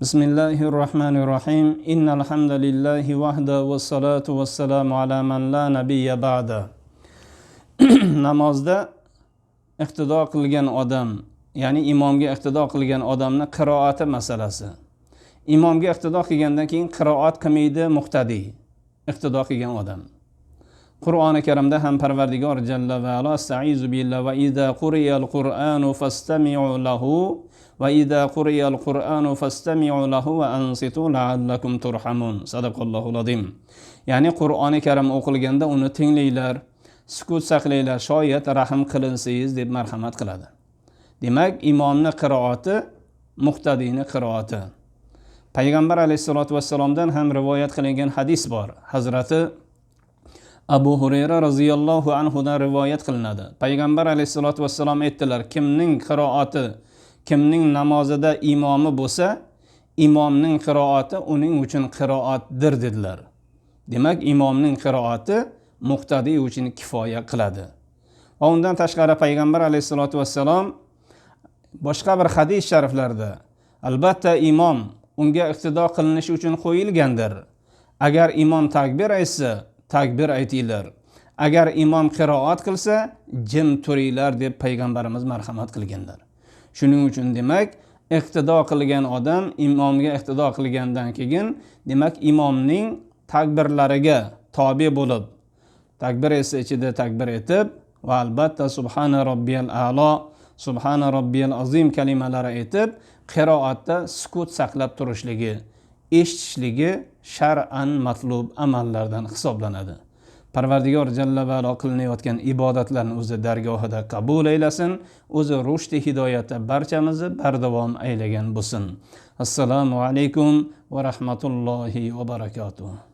بسم الله الرحمن الرحيم إن الحمد لله وحده والصلاة والسلام على من لا نبي بعده namozda iqtido qilgan odam ya'ni imomga iqtido qilgan odamni qiroati masalasi imomga iqtido qilgandan keyin qiroat qilmaydi muqtadiy iqtido qilgan odam qur'oni karimda ham parvardigor jalla va alo astaizu billah va ida quriyal qur'anu fastamiu lahu va قرئ القرآن فاستمعوا fastamiu lahu va ansitu صدق turhamun. العظيم azim. Ya'ni qur'oni karim o'qilganda uni tinglanglar sukut saqlanglar shoyat rahm qilinsangiz deb marhamat qiladi. Demak imomni qiroati muqtadiyni qiroati. Payg'ambar alayhissalotu vassalomdan ham rivoyat qilingan hadis bor. Hazrati abu hurayra roziyallohu anhudan rivoyat qilinadi. Payg'ambar alayhissalotu vassalom aytdilar kimning qiroati kimning namozida imomi bo'lsa imomning qiroati uning uchun qiroatdir dedilar. Demak imomning qiroati muqtadiy uchun kifoya qiladi. Va undan tashqari payg'ambar alayhissalotu vassalom boshqa bir hadis shariflarda albatta imom unga iqtido qilinishi uchun qo'yilgandir. Agar imom takbir aytsa takbir aytinglar. Agar imom qiroat qilsa jim turinglar deb payg'ambarimiz marhamat qilganlar. Shuning uchun demak iqtido qilgan odam imomga iqtido qilgandan keyin demak imomning takbirlariga tobe bo'lib takbir esa ichida takbir etib va albatta subhana robbiyal alo subhana robbiyal azim kalimalari aytib qiroatda sukut saqlab turishligi eshitishligi shar'an matlub amallardan hisoblanadi. Parvardigor jalla valo qilinayotgan ibodatlarni o'zi dargohida qabul aylasin. O'zi rushdi hidoyatda barchamizni bardavom aylagan bo'lsin. Assalomu alaykum va rahmatullohi va barakatuh.